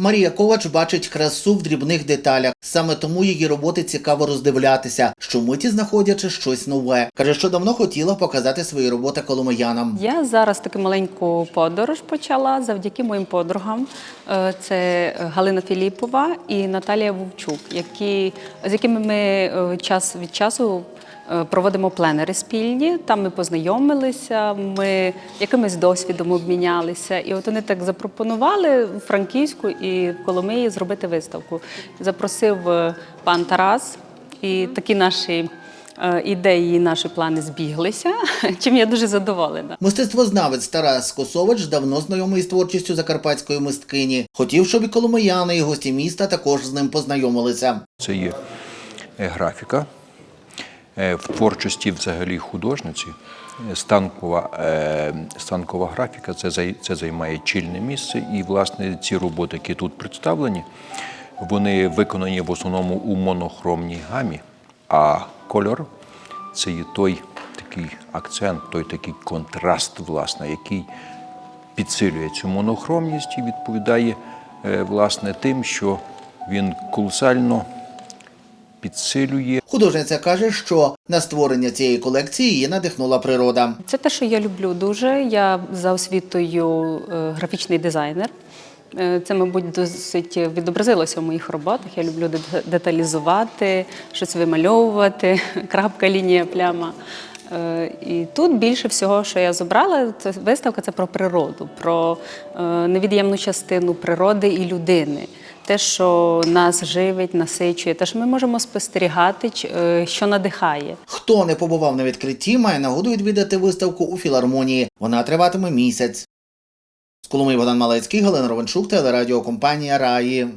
Марія Ковач бачить красу в дрібних деталях. Саме тому її роботи цікаво роздивлятися, щомиті знаходячи щось нове. Каже, що давно хотіла показати свої роботи коломиянам. Я зараз таку маленьку подорож почала завдяки моїм подругам. Е, Це Галина Філіпова і Наталія Вовчук, які, з якими ми е, час від часу проводимо пленери спільні. Там ми познайомилися, ми якимось досвідом обмінялися. І от вони так запропонували в Франківську і в Коломиї зробити виставку. Запросив е, пан Тарас, і такі наші. е, Ідеї і наші плани збіглися, чим я дуже задоволена. Мистецтвознавець Тарас Косович давно знайомий з творчістю закарпатської мисткині. Хотів, щоб і коломияни, і гості міста також з ним познайомилися. Це є е, графіка. Е, В творчості взагалі художниці е, станкова, е, станкова графіка це, це займає чільне місце. І, власне, ці роботи, які тут представлені, вони виконані в основному у монохромній гамі, а кольор це є той такий акцент, той такий контраст, власне, який підсилює цю монохромність і відповідає власне тим, що він колосально підсилює Художниця каже, що на створення цієї колекції її надихнула природа. Це те, що я люблю дуже. Я за освітою е, графічний дизайнер. Е, Це, мабуть, досить відобразилося в моїх роботах. Я люблю деталізувати, щось вимальовувати, крапка, лінія, пляма. Е, І тут більше всього, що я зобрала, це виставка це про природу, про е, невід'ємну частину природи і людини. Те, що нас живить, насичує, те, що ми можемо спостерігати, е, що надихає. Хто не побував на відкритті, має нагоду відвідати виставку у філармонії. Вона триватиме місяць. З Коломиї Богдан Малецький, Галина Ровенчук, телерадіокомпанія Раї.